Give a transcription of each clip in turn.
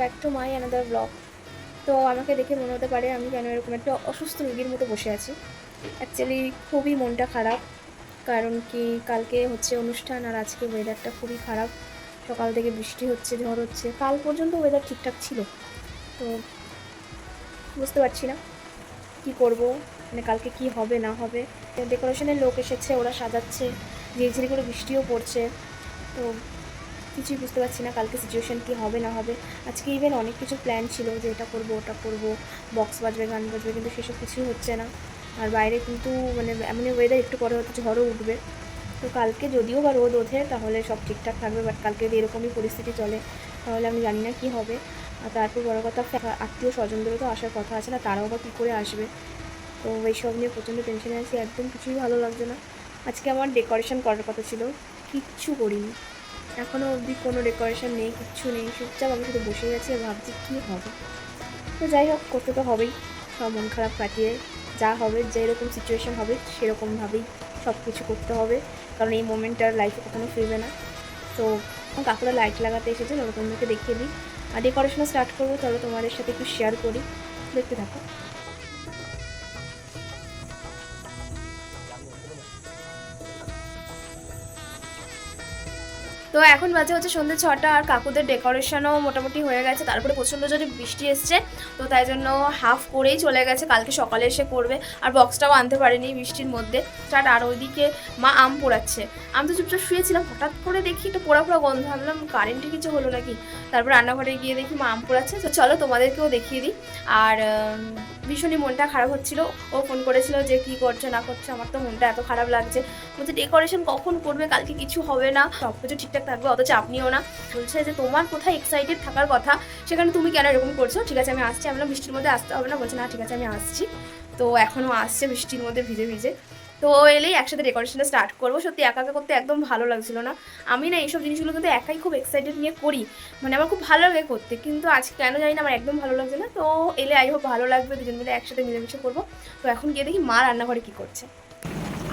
Back to my another blog তো আমাকে দেখে মনে হতে পারে আমি কেন এরকম একটা অসুস্থ রোগীর মতো বসে আছি। অ্যাকচুয়ালি খুবই মনটা খারাপ, কারণ কি কালকে হচ্ছে অনুষ্ঠান আর আজকে ওয়েদারটা খুবই খারাপ। সকাল থেকে বৃষ্টি হচ্ছে, ঝড় হচ্ছে, কাল পর্যন্ত ওয়েদার ঠিকঠাক ছিল। তো বুঝতে পারছি না, কি করব মানে কালকে কি হবে, না হবে। ডেকোরেশনের লোক এসেছে, ওরা সাজাচ্ছে, ঝিরিঝিরি করে বৃষ্টিও পড়ছে। তো কিছুই বুঝতে পারছি না কালকে সিচুয়েশান কি হবে, না হবে। আজকে ইভেন অনেক কিছু প্ল্যান ছিল যে এটা করব, ওটা করব বক্স বাজবে, গান বাজবে, কিন্তু সেসব কিছুই হচ্ছে না। আর বাইরে কিন্তু মানে এমনই ওয়েদার একটু পরে হয়তো ঝড়ও উঠবে। তো কালকে যদিও বা রোদ ওঠে, তাহলে সব ঠিকঠাক থাকবে বাট কালকে যদি এরকমই পরিস্থিতি চলে, তাহলে আমি জানি না কী হবে। আর তারপর বড় কথা আত্মীয় স্বজনদেরও তো আসার কথা আছে না, তারাও বা কী করে আসবে? তো এইসব নিয়ে প্রচণ্ড টেনশনে আছি, একদম কিছুই ভালো লাগছে না। আজকে আমার ডেকোরেশন করার কথা ছিল, কিচ্ছু করিনি। এখনও অবধি কোনো ডেকোরেশন নেই, কিচ্ছু নেই, চুপচাপ আমি শুধু আছি আর ভাবছি কী হবে। তো যাই হোক, করতে তো হবেই, সব মন খারাপ কাটিয়ে যা হবে, যেরকম সিচুয়েশন হবে, সেরকমভাবেই সব কিছু করতে হবে, কারণ এই মোমেন্টটা লাইফে কখনো ফিরবে না। তো কাকুরা লাইট লাগাতে এসেছে ওরকমদেরকে দেখিয়ে দিই। আর ডেকোরেশনও স্টার্ট করব তাহলে তোমাদের সাথে একটু শেয়ার করি। দেখতে থাকো। তো এখন বাজে হচ্ছে সন্ধ্যে ছটা আর কাকুদের ডেকোরেশনও মোটামুটি হয়ে গেছে। তারপরে প্রচণ্ড জোরে বৃষ্টি এসছে, তো তাই জন্য হাফ করেই চলে গেছে। কালকে সকালে এসে করবে, আর বক্সটাও আনতে পারেনি বৃষ্টির মধ্যে। স্টার্ট আর ওইদিকে মা আম পোড়াচ্ছে। আমি তো চুপচাপ শুয়েছিলাম, হঠাৎ করে দেখি একটু পোড়া পোড়া গন্ধ। ভাবলাম কারেন্টে কিছু হলো নাকি? তারপর রান্নাঘরে গিয়ে দেখি মা আম পোড়াচ্ছে। তো চলো তোমাদেরকেও দেখিয়ে দিই। আর ভীষণই মনটা খারাপ হচ্ছিল। ও ফোন করেছিল যে কি করছে, না করছে, আমার তো মনটা এত খারাপ লাগছে। বলছে ডেকোরেশন কখন করবে? কালকে কিছু হবে না। সব কিছু ঠিকঠাক থাকবে অত চাপ নিও না। বলছে যে তোমার কোথায় এক্সাইটেড থাকার কথা সেখানে তুমি কেন এরকম করছ? ঠিক আছে আমি আসছি। আমি বৃষ্টির মধ্যে আসতে হবে না? বলছে না ঠিক আছে আমি আসছি। তো এখনও আসছে বৃষ্টির মধ্যে ভিজে ভিজে। তো এলেই একসাথে ডেকোরেশনটা স্টার্ট করব। সত্যি একা একা করতে একদম ভালো লাগছিল না। আমি না এইসব জিনিসগুলো কিন্তু একাই খুব এক্সাইটেড নিয়ে করি। মানে আমার খুব ভালো লাগে করতে কিন্তু আজ কেন জানি না আমার একদম ভালো লাগছে না। তো এলে আই হোক ভালো লাগবে দুজন মিলে একসাথে মিলেমিশে করব। তো এখন গিয়ে দেখি মা রান্নাঘরে কী করছে।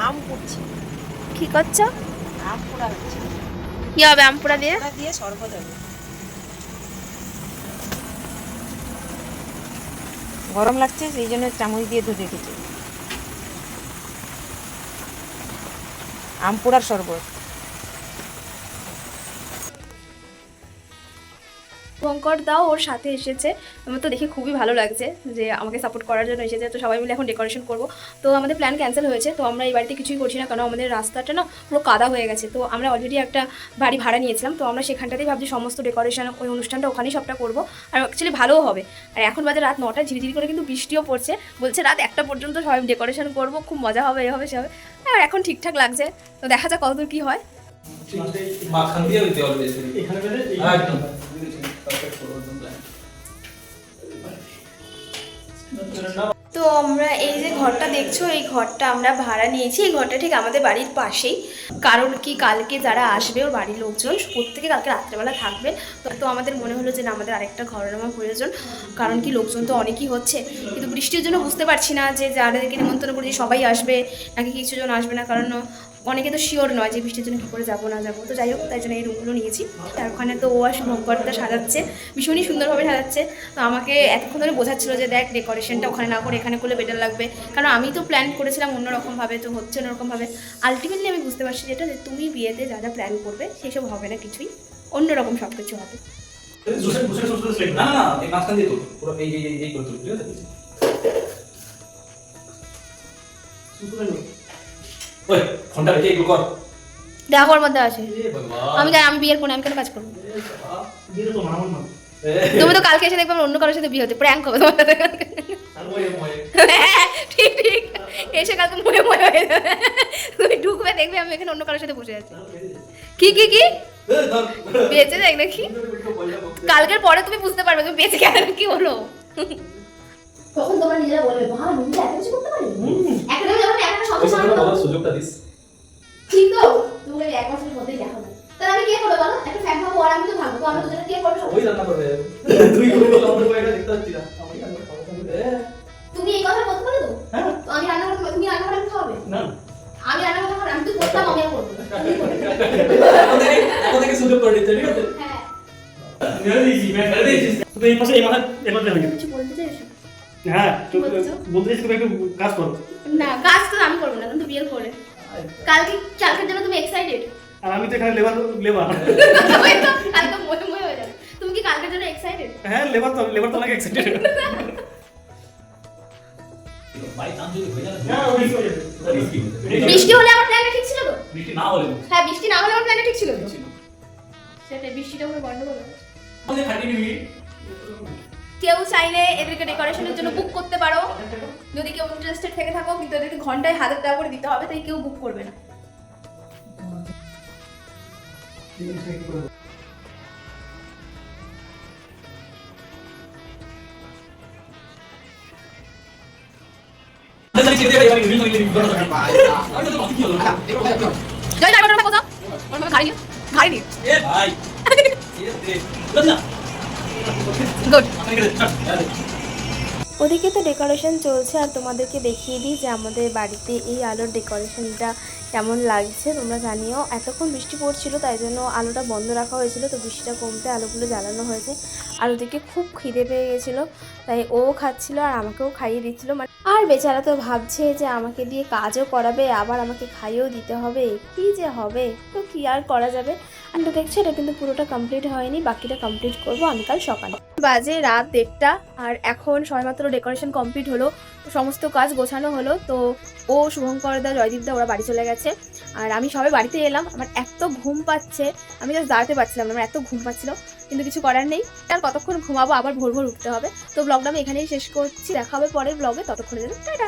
আম পুড়ছে কী করছ? আম পোড়া হচ্ছে। কী হবে আমপুরা দিয়ে? দিয়ে শরবত হবে। গরম লাগছে, সেই জন্য চামচ দিয়ে দুধ রেখেছি। আমপুরার শরবত। শঙ্কর দাও ওর সাথে এসেছে। আমার তো দেখে খুবই ভালো লাগছে যে আমাকে সাপোর্ট করার জন্য এসেছে। তো সবাই মিলে এখন ডেকোরেশন করব। তো আমাদের প্ল্যান ক্যান্সেল হয়েছে। তো আমরা এই বাড়িতে কিছুই করছি না কারণ আমাদের রাস্তাটা না পুরো কাদা হয়ে গেছে। তো আমরা অলরেডি একটা বাড়ি ভাড়া নিয়েছিলাম। তো আমরা সেখানটাতেই ভাবছি সমস্ত ডেকোরেশন ওই অনুষ্ঠানটা ওখানেই সবটা করব। আর অ্যাকচুয়ালি ভালোও হবে। আর এখন বাজে রাত নটা ঝিরিঝিরি করে কিন্তু বৃষ্টিও পড়ছে। বলছে রাত একটা পর্যন্ত সবাই ডেকোরেশন করব খুব মজা হবে এ হবে সে হবে। আর এখন ঠিকঠাক লাগছে। তো দেখা যাক কতদূর কী হয়। দিয়ে এখানে একদম। তো আমরা এই যে ঘরটা দেখছ, এই ঘরটা আমরা ভাড়া নিয়েছি। এই ঘরটা ঠিক আমাদের বাড়ির পাশেই। কারণ কি, কালকে যারা আসবে ওর বাড়ির লোকজন, প্রত্যেকে কালকে রাত্রেবেলা থাকবে। তো আমাদের মনে হলো যে না, আমাদের আরেকটা ঘর নেওয়া প্রয়োজন। কারণ কি, লোকজন তো অনেকই হচ্ছে। কিন্তু বৃষ্টির জন্য বুঝতে পারছি না যে যাদেরকে নিমন্ত্রণ করেছি সবাই আসবে, নাকি কিছু জন আসবে না, কারণ অনেকে তো শিওর নয় যে বৃষ্টির জন্য কী করে যাব, না যাব। তো যাই হোক, তাই জন্য এই রুমগুলো নিয়েছি। তার ওখানে তো ও আর শুভঙ্করটা সাজাচ্ছে। ভীষণই সুন্দরভাবে সাজাচ্ছে। তো আমাকে এতক্ষণ ধরে বোঝাচ্ছিল যে দেখ ডেকোরেশনটা ওখানে না করে এখানে করলে বেটার লাগবে। কারণ আমি তো প্ল্যান করেছিলাম অন্যরকমভাবে, তো হচ্ছে অন্যরকমভাবে। আলটিমেটলি আমি বুঝতে পারছি যেটা, যে তুমি বিয়েতে যা যা প্ল্যান করবে, সেসব হবে না কিছুই। অন্যরকম সব কিছু হবে। না না এই মাঝখান দিয়ে পুরো এই এই, এই- করে ঠিক আছে? ওই ফোনটা রেখে এগুলো কর। দেখো ওর মধ্যে আছে। আমি আমি বিয়ের কোনো আমি কেন কাজ করব? তুমি তো কালকে এসে দেখবে অন্য কারোর সাথে বিয়ে হতে প্র্যাঙ্ক হবে তোমার ওই ঠিক ঠিক। এসে কালকে মনে মনে হয়ে যাবে। তুমি ঢুকবে দেখবে আমি এখানে অন্য কারোর সাথে বসে আছি। কি কি কি? বেঁচে দেখ দেখি। কালকের পরে তুমি বুঝতে পারবে তুমি বেঁচে গেলে কি হলো। তখন তোমরা নিজেরা বলবে বাহ রুমিতা এত কিছু করতে পারে একটা দেবে যখন একটা ওই শোনা বলার সুযোগটা দিস। ঠিক তো? তুমি এই এক মাসের মধ্যেই দেখাবো তাহলে আমি কে করব বলো? একটা ফ্যান ভাবো আর আমি তো ভাববো তো আমরা দুজনে কে করব? ওই রান্না করবে। তুই করে বলো আমরা কয়েকটা দেখতে পাচ্ছি না। আমি তুমি এই কথা বলতে পারো তো? হ্যাঁ। তো আমি রান্না করতে তুমি রান্না করে খাওয়াবে? না। আমি রান্না করতে আমি তো করতাম আমি করব। করবে। থেকে সুযোগ করে ঠিক আছে? হ্যাঁ। এই এই এই হয়ে কিছু বলতে চাইছো? হ্যাঁ চাইছি তুমি একটু কাজ করো। না কাজ তো আমি করব না কিন্তু বিয়ের পরে কালকে কালকের জন্য তুমি এক্সাইটেড আর আমি তো এখানে লেবার লেবার কালকে মনে মনে হয়ে যাবে। তুমি কি কালকের জন্য এক্সাইটেড হ্যাঁ লেবার তো লেবার তো অনেক এক্সাইটেড হয়ে বৃষ্টি হলে। আমার প্ল্যানটা ঠিক ছিল তো? বৃষ্টি না হলে হ্যাঁ বৃষ্টি না হলে আমার প্ল্যানটা ঠিক ছিল তো? সেটাই বৃষ্টিটা করে গন্ডগোল আমাদের থার্টি মিনিট কেউ চাইলে এদেরকে ডেকোরেশনের জন্য বুক করতে পারো। যদি কেউ ইন্টারেস্টেড থেকে থাকো কিন্তু এদেরকে ঘন্টায় হাজার টাকা করে দিতে হবে তাই কেউ বুক করবে না। জয় ড্রাইভার কোথাও ওর ওদিকে তো ডেকোরেশন চলছে, আর তোমাদেরকে দেখিয়ে দিই যে আমাদের বাড়িতে এই আলোর ডেকোরেশনটা কেমন লাগছে। তোমরা জানিও, এতক্ষণ বৃষ্টি পড়ছিল, তাই জন্য আলোটা বন্ধ রাখা হয়েছিল। তো বৃষ্টিটা কমতে আলোগুলো জ্বালানো হয়েছে। আর ওদিকে খুব খিদে পেয়ে গেছিল, তাই ও খাচ্ছিল আর আমাকেও খাইয়ে দিচ্ছিল। মানে আর বেচারা তো ভাবছে যে আমাকে দিয়ে কাজও করাবে, আবার আমাকে খাইয়েও দিতে হবে। কি যে হবে? তো কি আর করা যাবে? তো দেখছ, এটা কিন্তু পুরোটা কমপ্লিট হয়নি, বাকিটা কমপ্লিট করব আমি কাল সকালে। বাজে রাত দেড়টা, আর এখন সবেমাত্র ডেকোরেশন কমপ্লিট হলো সমস্ত কাজ গোছানো হলো, তো ও শুভঙ্কর দা, জয়দীপ দা, ওরা বাড়ি চলে গেছে। আর আমি সবাই বাড়িতে এলাম, আমার এত ঘুম পাচ্ছে, আমি জাস্ট দাঁড়াতে পারছিলাম না, আমার এত ঘুম পাচ্ছিল, কিন্তু কিছু করার নেই। আর কতক্ষণ ঘুমাবো, আবার ভোর ভোর উঠতে হবে। তো ব্লগটা আমি এখানেই শেষ করছি দেখা হবে পরের ব্লগে ততক্ষণের জন্য টাটা।